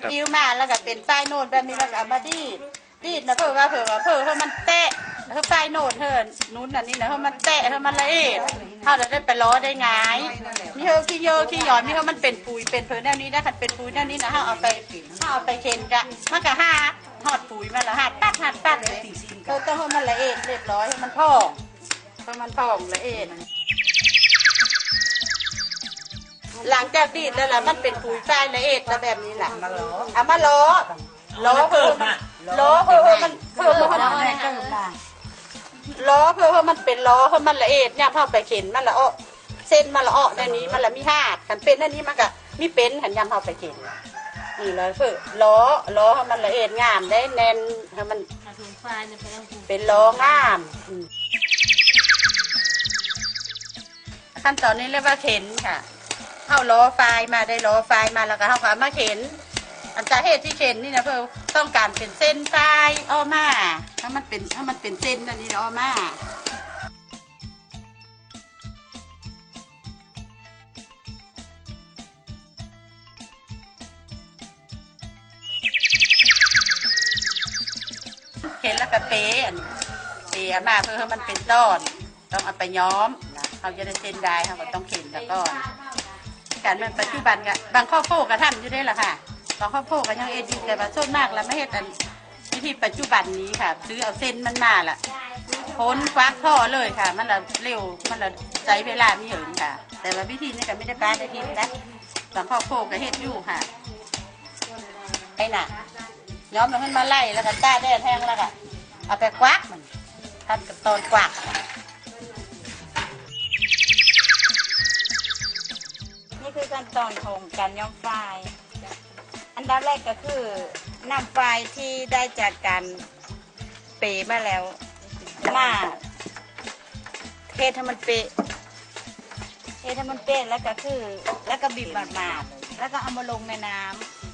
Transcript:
ครับยิ้วมาแล้วก็เป็นป้ายโน้ตแบบนี้แล้วก็เอามาดีดดีดนะเพื่อว่าเพื่อว่าเพื่อให้มันแตะเพื่อป้ายโน้ตเธอนู้นอันนี้นะให้มันแตะให้มันละเอียดถ้าเราได้ไปล้อได้ง่ายมีเฮอขี้เยอะขี้หย่อนมีเฮอมันเป็นปุ๋ยเป็นเพื่อแนวนี้นะคันเป็นปุ๋ยแนวนี้นะถ้าเอาไปถ้าเอาไปเค็นกะมันก็ห้าหอดปุ๋ยมันละหัดปัดหัดปัดเลยเธอต้องให้มันละเอียดเรียบร้อยให้มันพองให้มันพองละเอียด หลังจากดีดแล้วล่ะมันเป็นปุ๋ยทรายละเอียดแล้วแบบนี้แหละเอามาล้อล้อเพิ่มล้อเพิ่มมันเพิ่มมันล้อเพิ่มมันเป็นล้อเพิ่มมันละเอียดเนี่ยพอไปเข็นมันละอ้อเส้นมันละอ้อในนี้มันละมีห้าขันเป็นอันนี้มันก็มีเป็นขันยำพอไปเข็นนี่เลยเพิ่มล้อล้อให้มันละเอียดงามได้แน่นให้มันเป็นล้องามอืมขั้นตอนนี้เรียกว่าเข็นค่ะ เข้าล้อไฟมาได้ล้อไฟมาแล้วก็เข้าขามาเข็น อันสาเหตุที่เข็นนี่นะเพื่อต้องการเป็นเส้นทรายอ้อมาถ้ามันเป็นถ้ามันเป็นเส้นอันนี้อ้อมาเข็นแล้วก็เปะอันเปะเอามาเพื่อให้มันเป็นต้อน ต้องเอาไปย้อมนะเขาจะได้เส้นได้เขาก็ต้องเข็นแล้วก่อน การมันปัจจุบันกะบางครอบครัวก็ทำอยู่ได้ละค่ะบางครอบครัวก็ยังเอ็ดอยู่แต่ว่าส่วนมากแล้วไม่เฮ็ดอันวิธีปัจจุบันนี้ค่ะซื้อเอาเส้นมันมาละพ้นควักท่อเลยค่ะ มันละเร็วมันละใช้เวลาไม่เหินค่ะ แต่ว่าวิธีนี้ก็ไม่ได้ป้าได้ทิมนะบางครอบครัวก็เฮ็ดอยู่ค่ะไอ้น่ะย้อมมันขึ้นมาไล่แล้วก็ต้าแดดแห้งแล้วก็เอาไปควักมันทำกับตอนควัก ขั้นตอนของการย้อมไฟอันดับแรกก็คือนำไฟที่ได้จากการเปะมาแล้ว มาเทให้มันเปะเทให้มันเปะแล้วก็คือ แล้วก็บีบหมาดๆแล้วก็เอามาลงในน้ำ